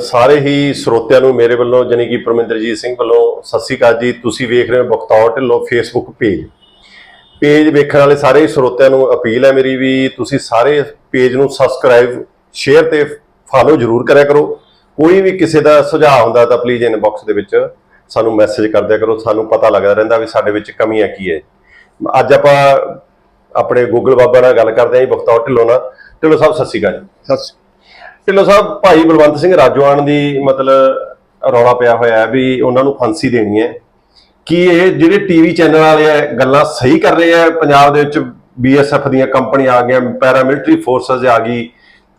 ਸਾਰੇ ਹੀ ਸਰੋਤਿਆਂ ਨੂੰ ਮੇਰੇ ਵੱਲੋਂ, ਜਾਣੀ ਕਿ ਪਰਮਿੰਦਰਜੀਤ ਸਿੰਘ ਵੱਲੋਂ ਸਤਿ ਸ਼੍ਰੀ ਅਕਾਲ ਜੀ। ਤੁਸੀਂ ਵੇਖ ਰਹੇ ਹੋ Bakhtaur Dhillon Facebook page page ਵੇਖਣ ਵਾਲੇ ਸਾਰੇ ਹੀ ਸਰੋਤਿਆਂ ਨੂੰ ਅਪੀਲ ਹੈ ਮੇਰੀ ਵੀ ਤੁਸੀਂ ਸਾਰੇ ਪੇਜ ਨੂੰ ਸਬਸਕ੍ਰਾਈਬ ਸ਼ੇਅਰ ਤੇ ਫਾਲੋ ਜਰੂਰ ਕਰਿਆ ਕਰੋ। ਕੋਈ ਵੀ ਕਿਸੇ ਦਾ ਸੁਝਾਅ ਹੁੰਦਾ ਤਾਂ ਪਲੀਜ਼ ਇਨਬਾਕਸ ਦੇ ਵਿੱਚ ਸਾਨੂੰ ਮੈਸੇਜ ਕਰਦਿਆ ਕਰੋ। ਸਾਨੂੰ ਪਤਾ ਲੱਗਦਾ ਰਹਿੰਦਾ ਵੀ ਸਾਡੇ ਵਿੱਚ ਕਮੀਆਂ ਕੀ ਹੈ। ਅੱਜ ਆਪਾਂ ਆਪਣੇ ਗੂਗਲ ਬਾਬਾ ਨਾਲ ਗੱਲ ਕਰਦੇ ਹਾਂ ਜੀ ਬਖਤੌਰ ਢਿੱਲੋਂ ਨਾਲ। ਢਿੱਲੋਂ ਸਾਹਿਬ, ਸਤਿ ਸ਼੍ਰੀ ਅਕਾਲ ਜੀ। ਸੱਚ ਢਿੱਲੋਂ ਸਾਹਿਬ ਭਾਈ ਬਲਵੰਤ ਸਿੰਘ ਰਾਜੋਆਣ ਦੀ ਮਤਲਬ ਰੌਲਾ ਪਿਆ ਹੋਇਆ ਹੈ ਵੀ ਉਹਨਾਂ ਨੂੰ ਫਾਂਸੀ ਦੇਣੀ ਹੈ। ਕੀ ਇਹ ਜਿਹੜੇ ਟੀਵੀ ਚੈਨਲ ਵਾਲੇ ਆ ਗੱਲਾਂ ਸਹੀ ਕਰ ਰਹੇ ਆ? ਪੰਜਾਬ ਦੇ ਵਿੱਚ ਬੀਐਸਐਫ ਦੀਆਂ ਕੰਪਨੀਆਂ ਆ ਗਈਆਂ ਪੈਰਾਮਿਲਟਰੀ ਫੋਰਸਸ ਆ ਗਈ।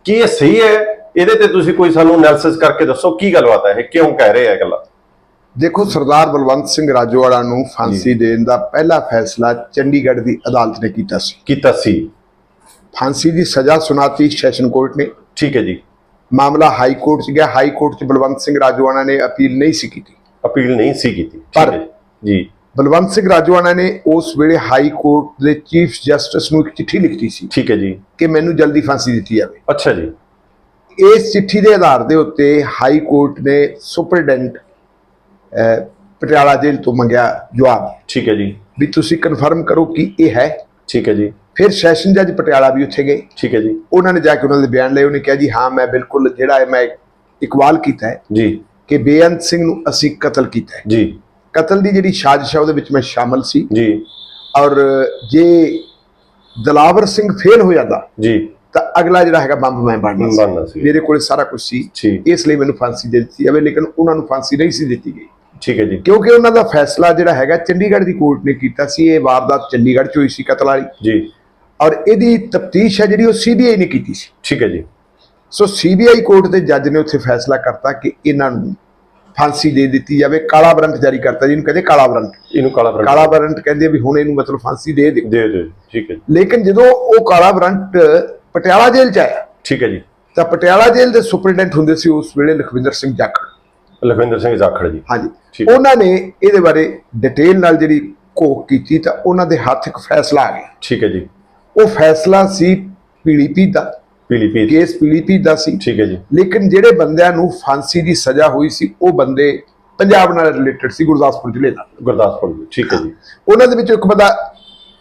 ਕੀ ਇਹ ਸਹੀ ਹੈ? ਇਹਦੇ ਤੇ ਤੁਸੀਂ ਕੋਈ ਸਾਨੂੰ ਐਨਾਲਿਸਿਸ ਕਰਕੇ ਦੱਸੋ ਕੀ ਗੱਲਬਾਤ ਹੈ? ਇਹ ਕਿਉਂ ਕਹਿ ਰਹੇ ਆ ਗੱਲਾਂ? ਦੇਖੋ ਸਰਦਾਰ ਬਲਵੰਤ ਸਿੰਘ ਰਾਜੋਵਾਲਾ ਨੂੰ ਫਾਂਸੀ ਦੇਣ ਦਾ ਪਹਿਲਾ ਫੈਸਲਾ ਚੰਡੀਗੜ੍ਹ ਦੀ ਅਦਾਲਤ ਨੇ ਕੀਤਾ ਸੀ। ਕੀਤਾ ਸੀ। ਫਾਂਸੀ ਦੀ ਸਜ਼ਾ ਸੁਣਾਤੀ ਸੈਸ਼ਨ ਕੋਰਟ ਨੇ। ਠੀਕ ਹੈ ਜੀ। ਮਾਮਲਾ ਹਾਈ ਕੋਰਟ 'ਚ ਗਿਆ। ਹਾਈ ਕੋਰਟ 'ਚ ਬਲਵੰਤ ਸਿੰਘ ਰਾਜੋਵਾਲਾ ਨੇ ਅਪੀਲ ਨਹੀਂ ਸੀ ਕੀਤੀ। ਅਪੀਲ ਨਹੀਂ ਸੀ ਕੀਤੀ। ਪਰ- ਜੀ। ਬਲਵੰਤ ਸਿੰਘ ਰਾਜੋਵਾਲਾ ਨੇ ਉਸ ਵੇਲੇ ਹਾਈ ਕੋਰਟ ਦੇ ਚੀਫ ਜਸਟਿਸ ਨੂੰ ਇੱਕ ਚਿੱਠੀ ਲਿਖੀ ਸੀ ਠੀਕ ਹੈ ਜੀ। ਕਿ ਮੈਨੂੰ ਜਲਦੀ ਫਾਂਸੀ ਦਿੱਤੀ ਜਾਵੇ। ਅੱਛਾ ਜੀ। ਇਸ ਚਿੱਠੀ ਦੇ ਆਧਾਰ ਦੇ ਉੱਤੇ ਹਾਈ ਕੋਰਟ ਨੇ ਸੁਪਰਡੈਂਟ ਪਟਿਆਲਾ ਜੇਲ੍ਹ ਤੋਂ ਮੰਗਿਆ ਜਵਾਬ। ਠੀਕ ਹੈ ਜੀ। ਵੀ ਤੁਸੀਂ ਕਨਫਰਮ ਕਰੋ ਕਿ ਇਹ ਹੈ। ਠੀਕ ਹੈ ਜੀ। ਫਿਰ ਸੈਸ਼ਨ ਜੱਜ ਪਟਿਆਲਾ ਵੀ ਉੱਥੇ ਗਏ। ਠੀਕ ਹੈ ਜੀ। ਉਹਨਾਂ ਨੇ ਜਾ ਕੇ ਉਹਨਾਂ ਦੇ ਬਿਆਨ ਲਏ ਉਹਨੇ ਕਿਹਾ ਜੀ ਹਾਂ ਮੈਂ ਬਿਲਕੁਲ ਜਿਹੜਾ ਹੈ ਮੈਂ ਇਕਬਾਲ ਕੀਤਾ ਹੈ ਜੀ। ਕਿ ਬੇਅੰਤ ਸਿੰਘ ਨੂੰ ਅਸੀਂ ਕਤਲ ਕੀਤਾ ਹੈ। ਜੀ। ਕਤਲ ਦੀ ਜਿਹੜੀ ਸਾਜ਼ਿਸ਼ ਹੈ ਉਹਦੇ ਵਿੱਚ ਮੈਂ ਸ਼ਾਮਲ ਸੀ। ਜੀ। ਔਰ ਜੇ ਦਲਾਵਰ ਸਿੰਘ ਫੇਲ ਹੋ ਜਾਂਦਾ ਜੀ। ਤਾਂ ਅਗਲਾ ਜਿਹੜਾ ਹੈਗਾ ਬੰਬ ਮੈਂ ਬਣਨਾ ਸੀ। ਮੇਰੇ ਕੋਲੇ ਸਾਰਾ ਕੁਝ ਸੀ। ਇਸ ਲਈ ਮੈਨੂੰ ਫਾਂਸੀ ਦੇ ਦਿੱਤੀ ਜਾਵੇ ਲੇਕਿਨ ਉਹਨਾਂ ਨੂੰ ਫਾਂਸੀ ਨਹੀਂ ਸੀ ਦਿੱਤੀ ਗਈ। ਠੀਕ ਹੈ ਜੀ। ਕਿਉਂਕਿ ਉਹਨਾਂ ਦਾ ਫੈਸਲਾ ਜਿਹੜਾ ਹੈਗਾ ਚੰਡੀਗੜ੍ਹ ਦੀ ਕੋਰਟ ਨੇ ਕੀਤਾ ਸੀ। ਇਹ ਵਾਰਦਾਤ ਚੰਡੀਗੜ੍ਹ 'ਚ ਹੋਈ ਸੀ ਕਤਲ ਵਾਲੀ। ਜੀ। ਔਰ ਇਹਦੀ ਤਫਤੀਸ਼ ਹੈ ਜਿਹੜੀ ਉਹ ਸੀਬੀਆਈ ਨੇ ਕੀਤੀ ਸੀ। ਠੀਕ ਹੈ ਜੀ। ਸੋ ਸੀਬੀਆਈ ਕੋਰਟ ਦੇ ਜੱਜ ਨੇ ਉੱਥੇ ਫੈਸਲਾ ਕਰਤਾ ਕਿ ਇਹਨਾਂ ਨੂੰ ਫਾਂਸੀ ਦੇ ਦਿੱਤੀ ਜਾਵੇ ਕਾਲਾ ਵਾਰੰਟ ਜਾਰੀ ਕਰਤਾ। ਜਿਹਨੂੰ ਕਹਿੰਦੇ ਕਾਲਾ ਵਾਰੰਟ। ਇਹਨੂੰ ਕਾਲਾ ਬਰੰਟ ਕਾਲਾ ਵਾਰੰਟ ਕਹਿੰਦੇ ਵੀ ਹੁਣ ਇਹਨੂੰ ਮਤਲਬ ਫਾਂਸੀ ਦੇ ਦੇ ਦਿਓ ਠੀਕ ਹੈ ਲੇਕਿਨ ਜਦੋਂ ਉਹ ਕਾਲਾ ਵਾਰੰਟ ਪਟਿਆਲਾ ਜੇਲ੍ਹ ਚ ਆਇਆ ਠੀਕ ਹੈ ਜੀ। ਤਾਂ ਪਟਿਆਲਾ ਜੇਲ੍ਹ ਦੇ ਸੁਪਰਡੈਂਟ ਹੁੰਦੇ ਸੀ ਉਸ ਵੇਲੇ ਲਖਵਿੰਦਰ ਸਿੰਘ ਜਾਖੜ। ਲਖਵਿੰਦਰ ਸਿੰਘ ਜਾਖੜ ਜੀ। ਹਾਂਜੀ। ਉਹਨਾਂ ਨੇ ਇਹਦੇ ਬਾਰੇ ਡਿਟੇਲ ਨਾਲ ਜਿਹੜੀ ਘੋਖ ਕੀਤੀ ਤਾਂ ਉਹਨਾਂ ਦੇ ਹੱਥ ਇੱਕ ਫੈਸਲਾ ਆ ਗਿਆ। ਠੀਕ ਹੈ ਜੀ। ਉਹ ਫੈਸਲਾ ਸੀ ਪੀਲੀਪੀਤ ਦਾ। ਪੀਲੀਪੀਤ ਕੇਸ ਪੀਲੀਪੀਤ ਦਾ ਸੀ। ਠੀਕ ਹੈ ਜੀ। ਲੇਕਿਨ ਜਿਹੜੇ ਬੰਦਿਆਂ ਨੂੰ ਫਾਂਸੀ ਦੀ ਸਜ਼ਾ ਹੋਈ ਸੀ ਉਹ ਬੰਦੇ ਪੰਜਾਬ ਨਾਲ ਰਿਲੇਟਡ ਸੀ ਗੁਰਦਾਸਪੁਰ ਜ਼ਿਲ੍ਹੇ ਨਾਲ। ਗੁਰਦਾਸਪੁਰ ਜੀ ਠੀਕ ਹੈ ਜੀ। ਉਹਨਾਂ ਦੇ ਵਿੱਚੋਂ ਇੱਕ ਬੰਦਾ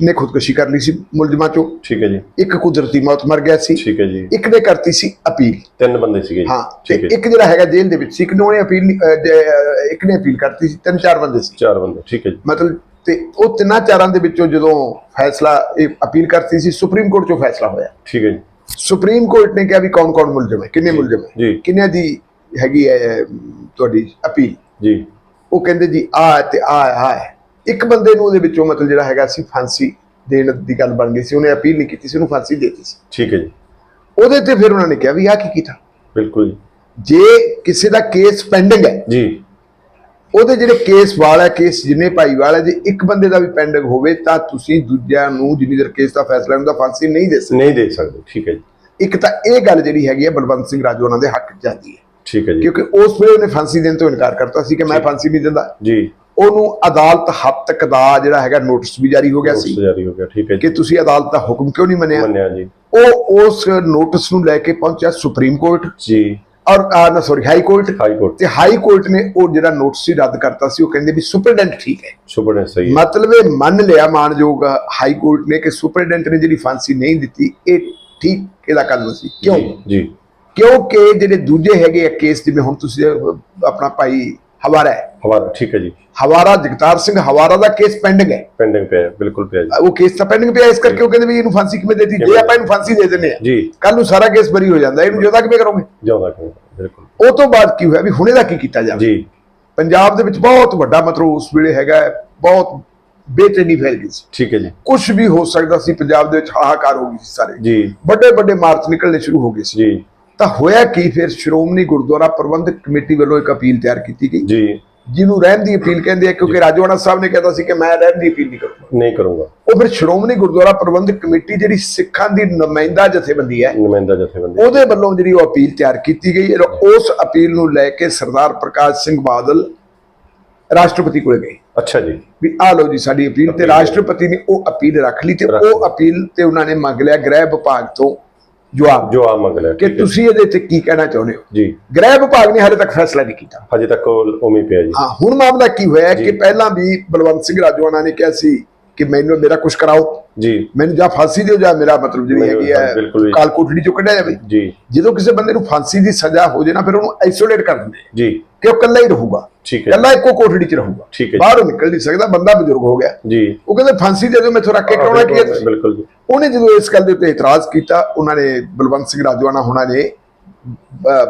ਨੇ ਖੁਦਕੁਸ਼ੀ ਕਰ ਲਈ ਸੀ ਮੁਲਜ਼ਮਾਂ ਚੋਂ। ਠੀਕ ਹੈ ਜੀ। ਇੱਕ ਕੁਦਰਤੀ ਮੌਤ ਮਰ ਗਿਆ ਸੀ। ਠੀਕ ਹੈ ਜੀ। ਇੱਕ ਨੇ ਕਰਤੀ ਸੀ ਅਪੀਲ। ਤਿੰਨ ਬੰਦੇ ਸੀਗੇ ਜੀ। ਹਾਂ ਤੇ ਠੀਕ ਹੈ ਜੀ। ਇੱਕ ਜਿਹੜਾ ਹੈਗਾ ਜੇਲ੍ਹ ਦੇ ਵਿੱਚ ਸੀ ਇੱਕ ਨੇ ਉਹਨੇ ਅਪੀਲ ਨਹੀਂ- ਅਹ, ਜੇ, ਅਹ, ਇੱਕ ਨੇ ਅਪੀਲ ਕਰਤੀ ਸੀ ਤਿੰਨ ਚਾਰ ਬੰਦੇ ਸੀ। ਚਾਰ ਬੰਦੇ ਠੀਕ ਹੈ ਜੀ। ਮਤਲਬ ਤੇ ਉਹ ਤਿੰਨਾਂ ਚਾਰਾਂ ਦੇ ਵਿੱਚੋਂ ਜਦੋਂ ਫੈਸਲਾ ਇਹ ਅਪੀਲ ਕਰਤੀ ਸੀ ਸੁਪਰੀਮ ਕੋਰਟ 'ਚੋਂ ਫੈਸਲਾ ਹੋਇਆ। ਠੀਕ ਹੈ ਜੀ। ਸੁਪਰੀਮ ਕੋਰਟ ਨੇ ਕਿਹਾ ਵੀ ਕੌਣ ਕੌਣ ਮੁਲਜ਼ਮ ਹੈ ਕਿੰਨੇ ਮੁਲਜ਼ਮ ਹੈ? ਕਿੰਨਿਆਂ ਦੀ ਹੈਗੀ ਹੈ ਤੁਹਾਡੀ ਅਪੀਲ? ਜੀ। ਉਹ ਕਹਿੰਦੇ ਜੀ ਆ ਤੇ ਆ ਆ ਹੈ। ਇੱਕ ਬੰਦੇ ਨੂੰ ਉਹਦੇ ਵਿੱਚੋਂ ਮਤਲਬ ਜਿਹੜਾ ਹੈਗਾ ਸੀ ਫਾਂਸੀ ਦੇਣ ਦੀ ਗੱਲ ਬਣ ਗਈ ਸੀ ਉਹਨੇ ਅਪੀਲ ਨਹੀਂ ਕੀਤੀ ਸੀ ਉਹਨੂੰ ਫਾਂਸੀ ਦੇ ਦਿੱਤੀ ਸੀ। ਠੀਕ ਹੈ ਜੀ। ਉਹਦੇ ਤੇ ਫਿਰ ਉਹਨਾਂ ਨੇ ਕਿਹਾ ਵੀ ਆ ਕੀ ਕੀਤਾ? ਬਿਲਕੁਲ ਜੀ। ਜੇ ਕਿਸੇ ਦਾ ਕੇਸ ਪੈਂਡਿੰਗ ਹੈ ਜੀ। ਉਹਦੇ ਜਿਹੜੇ ਕੇਸ ਵਾਲਾ ਹੈ ਕੇਸ ਜਿੰਨੇ ਭਾਈ ਵਾਲਾ ਜੇ ਇੱਕ ਬੰਦੇ ਦਾ ਵੀ ਪੈਂਡਿੰਗ ਹੋਵੇ ਤਾਂ ਤੁਸੀਂ ਦੂਜਿਆਂ ਨੂੰ ਜਿੰਨੀ ਦੇਰ ਕੇਸ ਦਾ ਫੈਸਲਾ ਹੁੰਦਾ ਫਾਂਸੀ ਨਹੀਂ ਦੇ ਸਕਦੇ। ਨਹੀਂ ਦੇ ਸਕਦੇ ਠੀਕ ਹੈ ਜੀ। ਇੱਕ ਤਾਂ ਇਹ ਗੱਲ ਜਿਹੜੀ ਹੈਗੀ ਹੈ ਬਲਵੰਤ ਸਿੰਘ ਰਾਜੂ ਉਹਨਾਂ ਦੇ ਹੱਕ 'ਚ ਜਾਂਦੀ ਹੈ। ਠੀਕ ਹੈ ਜੀ। ਕਿਉਂਕਿ ਉਸ ਵੇਲੇ ਉਹਨੇ ਫਾਂਸੀ ਦੇਣ ਤੋਂ ਇਨਕਾਰ ਕਰਤਾ ਸੀ ਕਿ ਮੈਂ ਫਾਂਸੀ ਨਹੀਂ ਦਿੰਦਾ। ਜੀ। ਉਹਨੂੰ ਅਦਾਲਤ ਹੱਦ ਤੱਕ ਦਾ ਜਿਹੜਾ ਹੈਗਾ ਨੋਟਿਸ ਵੀ ਜਾਰੀ ਹੋ ਗਿਆ ਸੀ। ਜਾਰੀ ਹੋ ਗਿਆ ਠੀਕ ਹੈ ਕਿ ਜੀ ਤੁਸੀਂ ਅਦਾਲਤ ਦਾ ਹੁਕਮ ਕਿਉਂ ਨਹੀਂ ਮੰਨਿਆ? ਮੰਨਿਆ ਜੀ। ਉਹ ਉਸ ਨੋਟਿਸ ਨੂੰ ਲੈ ਕੇ ਪਹੁੰਚਿਆ ਸੁਪਰੀਮ ਕੋਰਟ। ਜੀ। ਔਰ ਨਾ sorry high court high court ਤੇ ਹਾਈ ਕੋਰਟ ਨੇ ਉਹ ਜਿਹੜਾ ਨੋਟਿਸ ਸੀ ਰੱਦ ਕਰਤਾ ਸੀ ਉਹ ਕਹਿੰਦੇ ਵੀ ਸੁਪਰਡੈਂਟ ਠੀਕ ਹੈ। ਸੁਪਰ ਨੇ ਸਹੀ ਹੈ। ਮਤਲਬ ਇਹ ਮੰਨ ਲਿਆ ਮਾਨਯੋਗ ਹਾਈ ਕੋਰਟ ਨੇ ਕਿ ਸੁਪਰਡੈਂਟ ਨੇ ਜਿਹੜੀ ਫਾਂਸੀ ਨਹੀਂ ਦਿੱਤੀ ਇਹ ਠੀਕ ਇਹਦਾ ਕਦਮ ਸੀ। ਕਿਉਂ? ਜੀ, ਕਿਉਂਕਿ ਜਿਹੜੇ ਦੂਜੇ ਹੈਗੇ ਆ ਕੇਸ ਜਿਵੇਂ ਹੁਣ ਤੁਸੀਂ ਆਪਣਾ ਭਾਈ ਹਵਾਰਾ ਹੈ ਹਵਾਲਾ ਠੀਕ ਹੈ ਜੀ। ਹਵਾਰਾ ਜਗਤਾਰ ਸਿੰਘ ਹਵਾਰਾ ਦਾ ਕੇਸ ਪੈਂਡਿੰਗ ਹੈ। ਪੈਂਡਿੰਗ ਪਿਆ ਬਿਲਕੁਲ ਪਿਆ ਜੀ। ਉਹ ਕੇਸ ਤਾਂ ਪੈਂਡਿੰਗ ਪਿਆ ਇਸ ਕਰਕੇ ਉਹ ਕਹਿੰਦੇ ਵੀ ਇਹਨੂੰ ਫਾਂਸੀ ਕਿਵੇਂ ਦੇਤੀ? ਜੇ ਆਪਾਂ ਇਹਨੂੰ ਫਾਂਸੀ ਦੇ ਦਿੰਦੇ ਆ ਜੀ। ਕੱਲ ਨੂੰ ਸਾਰਾ ਕੇਸ ਬਰੀ ਹੋ ਜਾਂਦਾ ਇਹਨੂੰ ਜ਼ਿਆਦਾ ਕਿਵੇਂ ਕਰੋਗੇ? ਜਿਉਂਦਾ ਕਿਉਂ ਬਿਲਕੁਲ। ਉਹ ਤੋਂ ਬਾਅਦ ਕੀ ਹੋਇਆ ਵੀ ਹੁਣ ਇਹਦਾ ਕੀ ਕੀਤਾ ਜਾਵੇ? ਜੀ। ਪੰਜਾਬ ਦੇ ਵਿੱਚ ਬਹੁਤ ਵੱਡਾ ਮਤਲਬ ਉਸ ਵੇਲੇ ਹੈਗਾ ਬਹੁਤ ਬੇਚੈਨੀ ਫੈਲ ਗਈ ਸੀ। ਠੀਕ ਹੈ ਜੀ। ਕੁਝ ਵੀ ਹੋ ਸਕਦਾ ਸੀ ਪੰਜਾਬ ਦੇ ਵਿੱਚ ਹਾਹਾਕਾਰ ਹੋ ਗਈ ਸੀ ਸਾਰੇ। ਜੀ। ਵੱਡੇ ਵੱਡੇ ਮਾਰਚ ਨਿਕਲਣੇ ਸ਼ੁਰੂ ਹੋ ਗਏ ਸੀ। ਜੀ। ਤਾਂ ਹੋਇਆ ਕੀ ਫਿਰ? ਸ਼੍ਰੋਮਣੀ ਗੁਰਦੁਆਰਾ ਪ੍ਰਬੰਧਕ ਕਮੇਟੀ ਵੱਲੋਂ ਇੱਕ ਅਪੀਲ ਤਿਆਰ ਕੀਤੀ ਗਈ। ਜੀ। ਜਿਹਨੂੰ ਰਹਿਣ ਦੀ ਅਪੀਲ ਕਹਿੰਦੇ ਆ ਕਿਉਂਕਿ ਰਾਜਵਾਨਾ ਸਾਹਿਬ ਨੇ ਕਹਿੰਦਾ ਸੀ ਕਿ ਮੈਂ ਰਹਿਣ ਦੀ ਅਪੀਲ ਨਹੀਂ ਕਰੂੰਗਾ। ਨਹੀਂ ਕਰੂੰਗਾ। ਉਹ ਫਿਰ ਸ਼੍ਰੋਮਣੀ ਗੁਰਦੁਆਰਾ ਪ੍ਰਬੰਧਕ ਕਮੇਟੀ ਜਿਹੜੀ ਸਿੱਖਾਂ ਦੀ ਨੁਮਾਇੰਦਾ ਜਥੇਬੰਦੀ ਹੈ ਨੁਮਾਇੰਦਾ ਜਥੇਬੰਦੀ। ਉਹਦੇ ਵੱਲੋਂ ਜਿਹੜੀ ਉਹ ਅਪੀਲ ਤਿਆਰ ਕੀਤੀ ਗਈ ਔਰ ਉਸ ਅਪੀਲ ਨੂੰ ਲੈ ਕੇ ਸਰਦਾਰ ਪ੍ਰਕਾਸ਼ ਸਿੰਘ ਬਾਦਲ ਰਾਸ਼ਟਰਪਤੀ ਕੋਲ ਗਏ। ਅੱਛਾ ਜੀ। ਵੀ ਆ ਲਓ ਜੀ ਸਾਡੀ ਅਪੀਲ ਤੇ ਰਾਸ਼ਟਰਪਤੀ ਨੇ ਉਹ ਅਪੀਲ ਰੱਖ ਲਈ ਤੇ ਉਹ ਅਪੀਲ ਤੇ ਉਹਨਾਂ ਨੇ ਮੰਗ ਲਿਆ ਗ੍ਰਹਿ ਵਿਭਾਗ ਤੋਂ ਜਵਾਬ ਜੋ ਆ ਮੰਗ ਲਿਆ ਕਿ। ਤੁਸੀਂ ਇਹਦੇ ਤੇ ਕੀ ਕਹਿਣਾ ਚਾਹੁੰਦੇ ਹੋ? ਜੀ। ਗ੍ਰਹਿ ਵਿਭਾਗ ਨੇ ਹਾਲੇ ਤੱਕ ਫੈਸਲਾ ਨਹੀਂ ਕੀਤਾ। ਹਜੇ ਤੱਕ ਉਹ ਹੀ ਪਿਆ ਜੀ। ਹਾਂ ਹੁਣ ਮਾਮਲਾ ਕੀ ਹੋਇਆ। ਕਿ ਪਹਿਲਾਂ ਵੀ ਬਲਵੰਤ ਸਿੰਘ ਰਾਜਵਾਨਾ ਨੇ ਕਿਹਾ ਸੀ ਕਿ ਮੈਨੂੰ ਮੇਰਾ ਕੁਝ ਕਰਾਓ। ਜੀ। ਮੈਨੂੰ ਜਾਂ ਫਾਂਸੀ ਦਿਓ ਜਾਂ ਮੇਰਾ ਮਤਲਬ ਜਿਹੜੀ ਹੈਗੀ ਹੈ। ਕਾਲ ਕੋਠੜੀ ਚੋਂ ਕੱਢਿਆ ਜਾਵੇ। ਜੀ। ਜਦੋਂ ਕਿਸੇ ਬੰਦੇ ਨੂੰ ਫਾਂਸੀ ਦੀ ਸਜ਼ਾ ਹੋ ਜੇ ਨਾ ਫਿਰ ਉਹਨੂੰ ਆਈਸੋਲੇਟ ਕਰ ਦਿੰਦੇ ਜੀ। ਕਿ ਉਹ ਇਕੱਲਾ ਹੀ ਰਹੂਗਾ। ਠੀਕ ਹੈ। ਇਕੱਲਾ ਇੱਕੋ ਕੋਠੜੀ 'ਚ ਰਹੂਗਾ। ਠੀਕ ਹੈ। ਬਾਹਰੋਂ ਨਿਕਲ ਨਹੀਂ ਸਕਦਾ ਬੰਦਾ ਬਜ਼ੁਰਗ ਹੋ ਗਿਆ। ਜੀ। ਉਹ ਕਹਿੰਦੇ ਫਾਂਸੀ ਦੇ ਦਿਓ ਮੈਥੋਂ ਰੱਖ ਕੇ ਕਰਾਉਣਾ ਕੀ ਹੈ? ਬਿਲਕੁਲ ਜੀ। ਉਹਨੇ ਜਦੋਂ ਇਸ ਗੱਲ ਦੇ ਉੱਤੇ ਇਤਰਾਜ਼ ਕੀਤਾ ਉਹਨਾਂ ਨੇ ਬਲਵੰਤ ਸਿੰਘ ਰਾਜਵਾਨਾ ਹੋਣਾ ਨੇ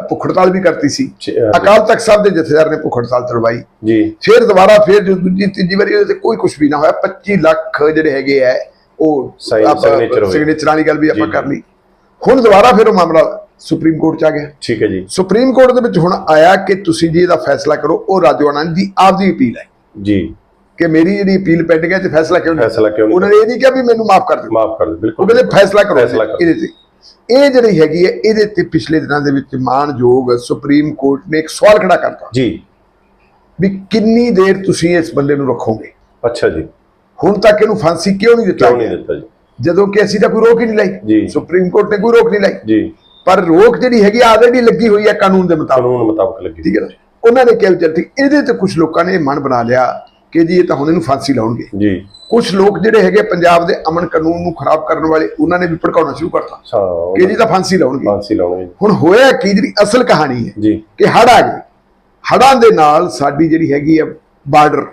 ਭੁੱਖ ਹੜਤਾਲ ਵੀ ਕਰਤੀ ਸੀ। ਅਕਾਲ ਤਖਤ ਸਾਹਿਬ ਦੇ ਜਥੇਦਾਰ ਨੇ ਭੁੱਖ ਹੜਤਾਲ ਚਲਵਾਈ ਜੀ। ਫਿਰ ਦੁਬਾਰਾ ਫਿਰ ਜੋ ਦੂਜੀ ਤੀਜੀ ਵਾਰੀ ਉਹਦੇ ਤੇ ਕੋਈ ਕੁਝ ਵੀ ਨਾ ਹੋਇਆ 25 ਲੱਖ ਜਿਹੜੇ ਹੈਗੇ ਆ ਉਹ। ਸਿਗਨੇਚਰਾਂ ਵਾਲੀ ਗੱਲ ਵੀ ਆਪਾਂ ਕਰ ਲਈ। ਹੁਣ ਦੁਬਾਰਾ ਫਿਰ ਉਹ ਮਾਮਲਾ ਸੁਪਰੀਮ ਕੋਰਟ ਚ ਆ ਗਿਆ। ਠੀਕ ਹੈ ਜੀ। ਸੁਪਰੀਮ ਕੋਰਟ ਦੇ ਵਿੱਚ ਹੁਣ ਆਇਆ ਕਿ ਤੁਸੀਂ ਜੀ ਇਹਦਾ ਫੈਸਲਾ ਕਰੋ ਉਹ ਰਾਜਵਾਨਾ ਦੀ ਆਪਦੀ ਅਪੀਲ ਹੈ। ਜੀ। ਕਿ ਮੇਰੀ ਜਿਹੜੀ ਅਪੀਲ ਪੈਂਡਿੰਗ ਹੈ ਤੇ ਫੈਸਲਾ ਕਿਉਂ ਨਹੀਂ ਫੈਸਲਾ ਕਿਉਂ ਨਹੀਂ ਉਹਨਾਂ ਨੇ ਇਹ ਨਹੀਂ ਕਿਹਾ ਵੀ ਮੈਨੂੰ ਮਾਫ ਕਰ ਦਿਓ। ਮਾਫ ਕਰ ਦਿਓ ਉਹ ਬਿਲਕੁਲ ਕਹਿੰਦੇ ਕਰੋ ਫੈਸਲਾ ਕਰੋ। ਇਹਦੇ ਤੇ। ਇਹ ਜਿਹੜੀ ਹੈਗੀ ਹੈ ਇਹਦੇ ਤੇ ਪਿਛਲੇ ਦਿਨਾਂ ਦੇ ਵਿੱਚ ਮਾਨਯੋਗ ਸੁਪਰੀਮ ਕੋਰਟ ਨੇ ਇੱਕ ਸਵਾਲ ਖੜਾ ਕਰਤਾ। ਜੀ। ਵੀ ਕਿੰਨੀ ਦੇਰ ਤੁਸੀਂ ਇਸ ਬੰਦੇ ਨੂੰ ਰੱਖੋਗੇ? ਅੱਛਾ ਜੀ। ਹੁਣ ਤੱਕ ਇਹਨੂੰ ਫਾਂਸੀ ਕਿਉਂ ਨਹੀਂ ਦਿੱਤਾ? ਕਿਉਂ ਨਹੀਂ? ਦਿੱਤਾ ਜੀ? ਜਦੋਂ ਕਿ ਅਸੀਂ ਤਾਂ ਕੋਈ ਰੋਕ ਹੀ ਨਹੀਂ ਲਾਈ। ਸੁਪਰੀਮ ਕੋਰਟ ਨੇ ਕੋਈ ਰੋਕ ਨਹੀਂ ਲਾਈ। ਜੀ। ਪਰ ਰੋਕ ਜਿਹੜੀ ਹੈਗੀ ਆਲਰੇਡੀ ਲੱਗੀ ਹੋਈ ਹੈ ਕਾਨੂੰਨ ਦੇ ਮੁਤਾਬਕ। ਕਾਨੂੰਨ ਮੁਤਾਬਕ ਲੱਗੀ। ਠੀਕ ਹੈ ਉਹਨਾਂ ਨੇ ਕਿਹਾ ਚੱਲ ਠੀਕ ਇਹਦੇ ਤੇ ਕੁਝ ਲੋਕਾਂ ਨੇ ਮਨ ਬਣਾ ਲਿਆ। ਕਿ ਜੀ ਇਹ ਤਾਂ ਹੁਣ ਇਹਨੂੰ ਫਾਂਸੀ ਲਾਉਣਗੇ। ਜੀ। ਕੁਝ ਲੋਕ ਜਿਹੜੇ ਹੈਗੇ ਪੰਜਾਬ ਦੇ ਅਮਨ ਕਾਨੂੰਨ ਨੂੰ ਖਰਾਬ ਕਰਨ ਵਾਲੇ ਉਹਨਾਂ ਨੇ ਵੀ ਭੜਕਾਉਣਾ ਸ਼ੁਰੂ ਕਰਤਾ। ਕਿ ਜੀ ਤਾਂ ਫਾਂਸੀ ਲਾਉਣਗੇ। ਫਾਂਸੀ ਲਾਉਣੀ ਜੀ। ਹੁਣ ਹੋਇਆ ਕੀ ਜਿਹੜੀ ਅਸਲ ਕਹਾਣੀ ਹੈ ਜੀ। ਕਿ ਹੜ ਆ ਗਏ। ਹੜਾਂ ਦੇ ਨਾਲ ਸਾਡੀ ਜਿਹੜੀ ਹੈਗੀ ਹੈ ਬਾਰਡਰ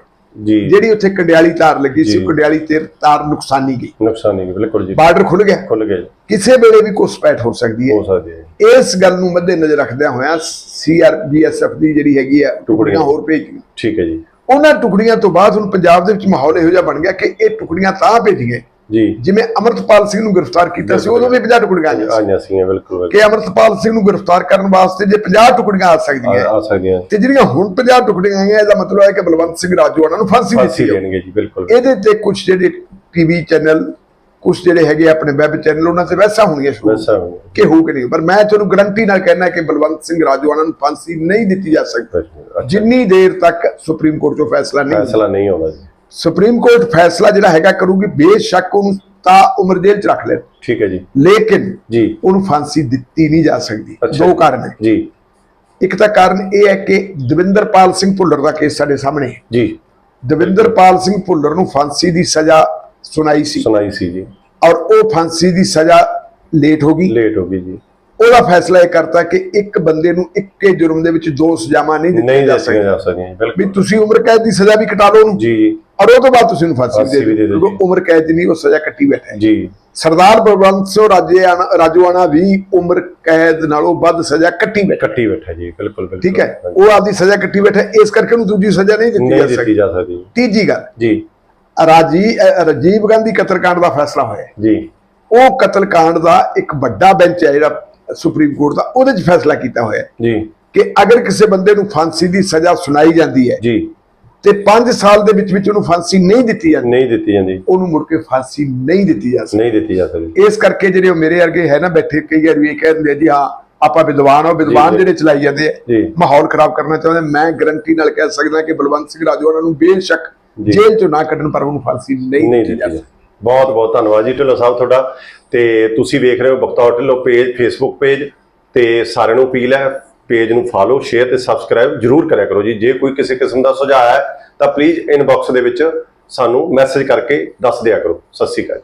ਜੀ। ਜਿਹੜੀ ਉੱਥੇ ਕੰਡਿਆਲੀ ਤਾਰ ਲੱਗੀ ਸੀ ਕੰਡਿਆਲੀ ਤੇ ਤਾਰ ਨੁਕਸਾਨੀ ਗਈ। ਨੁਕਸਾਨੀ ਨਹੀਂ ਬਿਲਕੁਲ ਜੀ। ਬਾਰਡਰ ਖੁੱਲ ਗਿਆ। ਖੁੱਲ ਜੀ, ਕਿਸੇ ਵੇਲੇ ਵੀ ਘੁਸਪੈਠ ਹੋ ਸਕਦੀ ਹੈ। ਹੋ ਸਕਦੀ ਹੈ। ਇਸ ਗੱਲ ਨੂੰ ਮੱਦੇ ਨਜ਼ਰ ਰੱਖਦਿਆਂ ਹੋਇਆਂ ਸੀਆਰਬੀਐਸਐਫ ਦੀ ਜਿਹੜੀ ਹੈਗੀ ਆ ਟੁਕੜੀਆਂ ਹੋਰ ਭੇਜੀਆਂ ਠੀਕ ਹੈ ਜੀ। ਉਹਨਾਂ ਟੁਕੜੀਆਂ ਤੋਂ ਬਾਅਦ ਹੁਣ ਪੰਜਾਬ ਦੇ ਵਿੱਚ ਮਾਹੌਲ ਇਹੋ ਜਿਹਾ ਬਣ ਗਿਆ ਕਿ ਇਹ ਟੁਕੜੀਆਂ ਤਾਂ ਭੇਜੀਆਂ ਜੀ। ਜਿਵੇਂ ਅਮਰਤਪਾਲ ਸਿੰਘ ਨੂੰ ਗ੍ਰਿਫਤਾਰ ਕੀਤਾ ਸੀ ਉਦੋਂ ਵੀ 50 ਟੁਕੜੀਆਂ ਆਈਆਂ ਸੀ। ਬਿਲਕੁਲ। ਕਿ ਅਮਰਤਪਾਲ ਸਿੰਘ ਨੂੰ ਗ੍ਰਿਫਤਾਰ ਕਰਨ ਵਾਸਤੇ ਜੇ 50 ਟੁਕੜੀਆਂ ਆ ਸਕਦੀਆਂ। ਆ ਸਕਦੀਆਂ। ਤੇ ਜਿਹੜੀਆਂ ਹੁਣ 50 ਟੁਕੜੀਆਂ ਆਈਆਂ ਇਹਦਾ ਮਤਲਬ ਹੈ ਕਿ ਬਲਵੰਤ ਸਿੰਘ ਰਾਜੂਆਣਾ ਨੂੰ ਫਾਂਸੀ ਦਿੱਤੀ ਜਾਊ ਦੇਣਗੇ ਜੀ ਬਿਲਕੁਲ। ਇਹਦੇ ਤੇ ਕੁਝ ਜਿਹੜੇ ਟੀਵੀ ਚੈਨਲ ਕੁਝ ਜਿਹੜੇ ਹੈਗੇ ਆਪਣੇ ਵੈਬ ਚੈਨਲ ਉਹਨਾਂ ਤੇ ਵੈਸਾ ਹੋਣੀਆਂ ਸ਼ੁਰੂ। ਵੈਸਾ ਵੀ ਕਿ ਹੋ ਕਿ ਨਹੀਂ। ਪਰ ਮੈਂ ਤੁਹਾਨੂੰ ਗਰੰਟੀ ਨਾਲ ਕਹਿਣਾ ਕਿ ਬਲਵੰਤ ਸਿੰਘ ਰਾਜੂਆਣਾ ਨੂੰ ਫਾਂਸੀ ਨਹੀਂ ਦਿੱਤੀ ਜਾ ਸਕਦੀ। ਅੱਛਾ, ਜਿੰਨੀ ਦੇਰ ਤੱਕ ਸੁਪਰੀਮ ਕੋਰਟ ਤੋਂ ਫੈਸਲਾ ਨਹੀਂ ਹੁੰਦਾ। ਫੈਸਲਾ ਨਹੀਂ ਆਉਂਦਾ ਜੀ। ਸੁਪਰੀਮ ਕੋਰਟ ਫੈਸਲਾ ਜਿਹੜਾ ਹੈਗਾ ਕਰੂਗੀ ਬੇਸ਼ੱਕ ਉਹਨੂੰ ਤਾਂ ਉਮਰ ਜੇਲ੍ਹ ਚ ਰੱਖ ਲੈ ਠੀਕ ਹੈ ਜੀ। ਲੇਕਿਨ ਜੀ। ਉਹਨੂੰ ਫਾਂਸੀ ਦਿੱਤੀ ਨਹੀਂ ਜਾ ਸਕਦੀ। ਅੱਛਾ। ਦੋ ਕਾਰਨ ਹੈ ਜੀ। ਇੱਕ ਤਾਂ ਕਾਰਨ ਇਹ ਹੈ ਕਿ ਦਵਿੰਦਰਪਾਲ ਸਿੰਘ ਭੁੱਲਰ ਦਾ ਕੇਸ ਸਾਡੇ ਸਾਹਮਣੇ ਹੈ। ਜੀ। ਦਵਿੰਦਰਪਾਲ ਸਿੰਘ ਭੁੱਲਰ ਨੂੰ ਫਾਂਸੀ ਦੀ ਸਜ਼ਾ ਸੁਣਾਈ ਸੀ। ਸੁਣਾਈ ਸੀ ਜੀ। ਔਰ ਉਹ ਫਾਂਸੀ ਦੀ ਸਜ਼ਾ ਲੇਟ ਹੋ ਗਈ? ਲੇਟ ਹੋ ਗਈ ਜੀ। ਉਹਦਾ ਫੈਸਲਾ ਇਹ ਕਰਤਾ ਕਿ ਇੱਕ ਬੰਦੇ ਨੂੰ ਇੱਕੇ ਜੁਰਮ ਦੇ ਵਿੱਚ ਦੋ ਸਜ਼ਾਵਾਂ ਨਹੀਂ ਦਿੱਤੀਆਂ ਜਾ ਸਕਦੀਆਂ। ਜੀ, ਵੀ ਬਿਲਕੁਲ। ਤੁਸੀਂ ਉਮਰ ਕੈਦ ਦੀ ਸਜ਼ਾ ਵੀ ਕਟਾ ਲਓ ਉਹਨੂੰ। ਜੀ ਜੀ। ਔਰ ਉਹ ਤੋਂ ਬਾਅਦ ਤੁਸੀਂ ਉਹਨੂੰ ਫਾਂਸੀ ਦੇ ਦਿਓ। ਕਿਉਂਕਿ ਉਮਰ ਕੈਦ ਨਹੀਂ ਉਹ ਸਜ਼ਾ ਕੱਟੀ ਬੈਠਾ ਜੀ। ਸਰਦਾਰ ਬਲਵੰਤ ਸਿੰਘ ਰਾਜੇਆਣਾ ਰਾਜੂਆਣਾ ਵੀ ਉਮਰ ਕੈਦ ਨਾਲੋਂ ਵੱਧ ਸਜ਼ਾ ਕੱਟੀ ਬੈਠਾ ਕੱਟੀ ਬੈਠਾ ਜੀ ਬਿਲਕੁਲ ਬਿਲਕੁਲ। ਠੀਕ ਹੈ। ਉਹ ਆਪਦੀ ਸਜ਼ਾ ਕੱਟੀ ਬੈਠਾ ਇਸ ਕਰਕੇ ਉਹਨੂੰ ਦੂਜੀ ਸਜ਼ਾ ਨਹੀਂ ਦਿੱਤੀ ਜਾ ਸਕਦੀ। ਤੀਜੀ ਗੱਲ। ਜੀ। ਰਾਜੀ ਰਜੀਵ ਗਾਂਧੀ ਕਤਲ ਕਾਂਡ ਦਾ ਫੈਸਲਾ ਹੋਇਆ। ਜੀ। ਉਹ ਕਾਂਡ ਦਾ ਇੱਕ ਵੱਡਾ ਬੈਂਚ ਹੈ ਜਿਹੜਾ ਸੁਪਰੀਮ ਕੋਰਟ ਦਾ ਉਹਦੇ 'ਚ ਫੈਸਲਾ ਕੀਤਾ ਹੋਇਆ। ਜੀ। ਕਿ ਅਗਰ ਕਿਸੇ ਬੰਦੇ ਨੂੰ ਫਾਂਸੀ ਦੀ ਸਜ਼ਾ ਸੁਣਾਈ ਜਾਂਦੀ ਹੈ ਜੀ। ਤੇ 5 ਸਾਲ ਦੇ ਵਿੱਚ ਵਿੱਚ ਉਹਨੂੰ ਫਾਂਸੀ ਨਹੀਂ ਦਿੱਤੀ ਜਾਂਦੀ। ਨਹੀਂ ਦਿੱਤੀ ਜਾਂਦੀ। ਉਹਨੂੰ ਮੁੜ ਕੇ ਫਾਂਸੀ ਨਹੀਂ ਦਿੱਤੀ ਜਾ ਸਕਦੀ। ਨਹੀਂ ਦਿੱਤੀ ਜਾ ਸਕਦੀ। ਇਸ ਕਰਕੇ ਜਿਹੜੇ ਮੇਰੇ ਵਰਗੇ ਹੈ ਨਾ ਬੈਠੇ ਕਈ ਵਾਰ ਵੀ ਕਹਿੰਦੇ ਜੀ ਹਾਂ ਆਪਾਂ ਵਿਦਵਾਨ ਆ ਵਿਦਵਾਨ ਜਿਹੜੇ ਚਲਾਈ ਜਾਂਦੇ ਆ ਮਾਹੌਲ ਖਰਾਬ ਕਰਨਾ ਚਾਹੁੰਦੇ ਮੈਂ ਗਰੰਟੀ ਨਾਲ ਕਹਿ ਸਕਦਾ ਕਿ ਬਲਵੰਤ ਸਿੰਘ ਰਾਜੂ ਉਹਨਾਂ ਨੂੰ ਬੇਸ਼ੱਕ ਜੇਲ੍ਹ ਚੋਂ ਨਾ ਕੱਢਣ ਪਰ ਉਹਨੂੰ ਫਾਂਸੀ ਨਹੀਂ ਦਿੱਤੀ ਜਾ ਬਹੁਤ ਬਹੁਤ ਧੰਨਵਾਦ ਜੀ ਢਿੱਲੋਂ ਸਾਹਿਬ ਤੁਹਾਡਾ। ਤੇ ਤੁਸੀਂ ਵੇਖ ਰਹੇ ਹੋ Bakhtaur Dhillon page Facebook page. ਤੇ ਸਾਰਿਆਂ ਨੂੰ ਅਪੀਲ ਹੈ ਪੇਜ ਨੂੰ ਫਾਲੋ ਸ਼ੇਅਰ ਤੇ ਸਬਸਕ੍ਰਾਈਬ ਜਰੂਰ ਕਰਿਆ ਕਰੋ ਜੀ। ਜੇ ਕੋਈ ਕਿਸੇ ਕਿਸਮ ਦਾ ਸੁਝਾਅ ਹੈ ਤਾਂ ਪਲੀਜ਼ ਇਨਬਾਕਸ ਦੇ ਵਿੱਚ ਸਾਨੂੰ ਮੈਸੇਜ ਕਰਕੇ ਦੱਸ ਦਿਆ ਕਰੋ। ਸਤਿ ਸ਼੍ਰੀ ਅਕਾਲ